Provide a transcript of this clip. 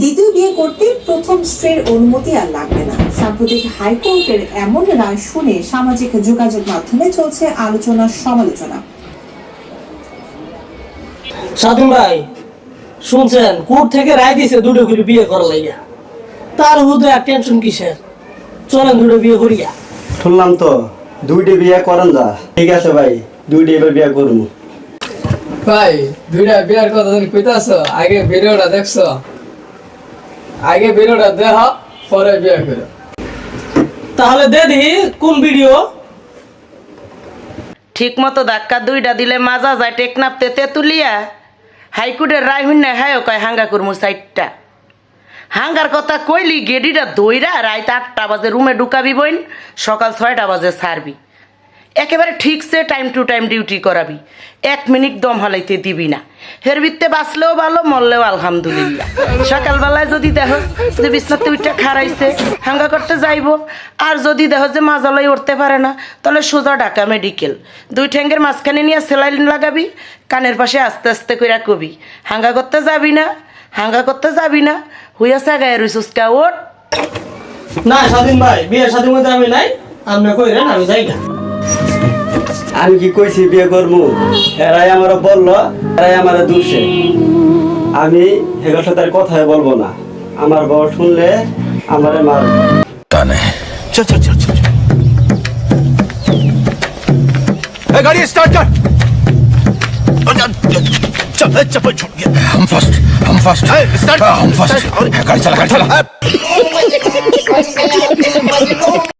দ্বিতীয় বিয়ে করতে প্রথম স্ত্রীর অনুমতি আর লাগবে না। সাম্প্রতিক হাইকোর্টের এমন রায় শুনে সামাজিক যোগাযোগ মাধ্যমে চলছে আলোচনা সমালোচনা। ভাই শুনছেন? কোর্ট থেকে রায় দিছে দুটো করে বিয়ে করা লাইয়া তার হুদে আর টেনশন কিসের? চলেন দুটো বিয়ে করিয়া। শুনলাম তো দুইটি বিয়ে করেন যা ঠিক আছে ভাই দুইটি এবার বিয়ে করুন। ভাই দুইটা বিয়ার কথা তুমি কইতাছ? আগে ভিডিওটা দেখছ। আগে ভিডিওটা দেখ পরে বিয়ে করো। তাহলে দে দি কোন ভিডিও? ঠিক মতো ধাক্কা দুইটা দিলে মাজা যায় টেকনাপতে তেতুলিয়া। হাইকোর্টের রায় হইন না হ্যাঁ কয় হাঙ্গা করমু সাইডটা হাঙ্গার কথা কইলি গেডিটা দইরা রাত আটটা বাজে রুমে ঢুকাবি বইন সকাল ছয়টা বাজে ছাড়বি। একেবারে ঠিকসে টাইম টু টাইম ডিউটি করাবি। এক মিনিট দম হালাইতে দিবি না। হের ভিত্তে বাঁচলেও ভালো, মরলেও আলহামদুলিল্লাহ। সকালবেলায় যদি দেখো যে বিছনাতে উঠটা খারাইছে হাঙ্গা করতে যাইব। আর যদি দেখো যে মাজালাই উঠতে পারে না, তাহলে সোজা ঢাকা মেডিকেল দুই ঠ্যাঙ্গের মাঝখানে নিয়ে সেলাইন লাগাবি, কানের পাশে আস্তে আস্তে কইরা কবি। হাঙ্গা করতে যাবি না, হাঙ্গা করতে যাবি না। হুইয়া গায়ে রুসুসকা ওট না, স্বাধীন ভাই, বিয়ে স্বাধীন মধ্যে আমি নাই। আপনি কইরেন, আমি যাই না। আমি কি কইছি বিয়ে করবো এরাই আমার বললো এরাই আমার দুষে আমি হেগর সাথে আর কথাই বলবো না আমার বউ শুনলে আমারে মার है चल चल चल चल ए, गाड़ी स्टार्ट कर चल ए, चप्पल छूट गया हम फर्स्ट हम फर्स्ट स्टार्ट हम फर्स्ट गाड़ी चला गाड़ी चला